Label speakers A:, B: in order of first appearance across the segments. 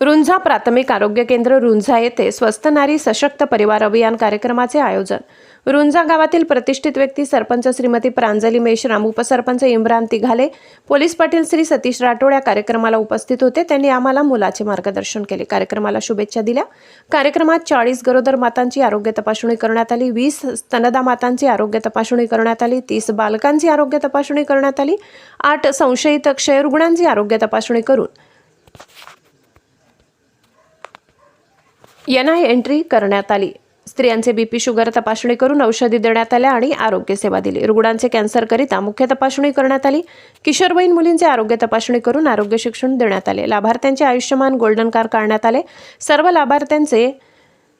A: रुंझा प्राथमिक आरोग्य केंद्र रुंझा येथे स्वस्त नारी सशक्त परिवार अभियान कार्यक्रमाचे आयोजन. रुंझा गावातील प्रतिष्ठित व्यक्ती सरपंच श्रीमती प्रांजली मेश्राम उपसरपंच इम्रान तिघाले पोलीस पाटील श्री सतीश राठोड या कार्यक्रमाला उपस्थित होते. त्यांनी आम्हाला मुलाचे मार्गदर्शन केले. कार्यक्रमाला शुभेच्छा दिल्या. कार्यक्रमात चाळीस गरोदर मातांची आरोग्य तपासणी करण्यात आली. वीस स्तनदा मातांची आरोग्य तपासणी करण्यात आली. तीस बालकांची आरोग्य तपासणी करण्यात आली. आठ संशयित क्षयरुग्णांची आरोग्य तपासणी करून एनआय एंट्री करण्यात आली. स्त्रियांचे बीपी शुगर तपासणी करून औषधी देण्यात आल्या आणि आरोग्य सेवा दिली. रुग्णांचे कॅन्सरकरिता मुख्य तपासणी करण्यात आली. किशोरवयीन मुलींचे आरोग्य तपासणी करून आरोग्य शिक्षण देण्यात आले. लाभार्थ्यांचे आयुष्यमान गोल्डन कार्ड काढण्यात आले. सर्व लाभार्थ्यांचे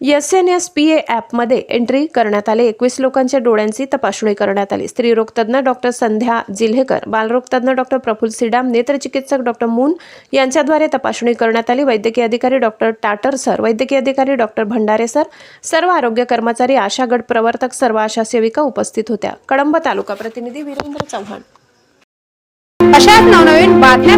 A: S N S P A ॲपमध्ये एंट्री करण्यात आले. एकवीस लोकांच्या डोळ्यांची तपासणी करण्यात आली. स्त्रीरोगतज्ञ डॉक्टर संध्या जिल्हेकर बालरोगतज्ञ डॉक्टर प्रफुल्ल सिडाम नेत्रचिकित्सक डॉक्टर मून यांच्याद्वारे तपासणी करण्यात आली. वैद्यकीय अधिकारी डॉक्टर टाटर सर वैद्यकीय अधिकारी डॉक्टर भंडारे सर सर्व आरोग्य कर्मचारी आशा गट प्रवर्तक सर्व आशा सेविका उपस्थित होत्या. कळंब तालुका प्रतिनिधी वीरेंद्र चव्हाण.
B: अशाच नवनवीन बातम्या